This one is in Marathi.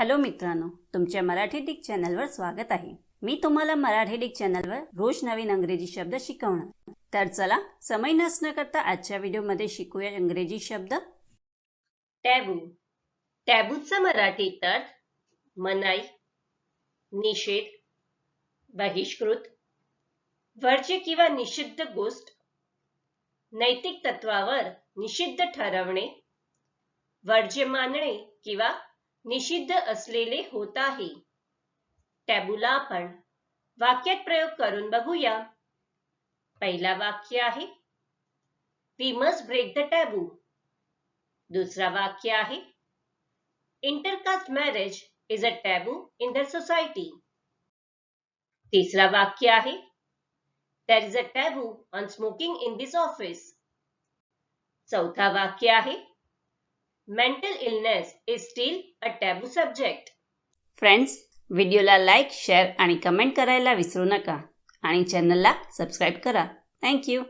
हॅलो मित्रांनो तुमच्या मराठी डिक चॅनलवर स्वागत आहे. मी तुम्हाला मराठी डिक चॅनलवर रोज नवीन अंग्रेजी शब्द शिकवणार. तर चला समय नसणं करता आजच्या व्हिडिओमध्ये शिकूया इंग्रजी शब्द. टॅबू. टॅबूचा मराठी अर्थ मनाई निषेध बहिष्कृत वर्ज्य किंवा निषिद्ध गोष्ट नैतिक तत्वावर निषिद्ध ठरवणे वर्ज्य मानणे किंवा निषिद्ध असलेले होत आहे. टॅबूला आपण वाक्यात प्रयोग करून बघूया. पहिला वाक्य आहे we must break the taboo दुसरा वाक्य आहे intercaste marriage is a taboo in the society तिसरा वाक्य आहे there is a taboo on smoking in this office चौथा वाक्य आहे mental illness is still a taboo subject friends व्हिडिओला लाईक शेअर आणि कमेंट करायला विसरू नका. आणि चॅनलला सबस्क्राईब करा. थँक्यू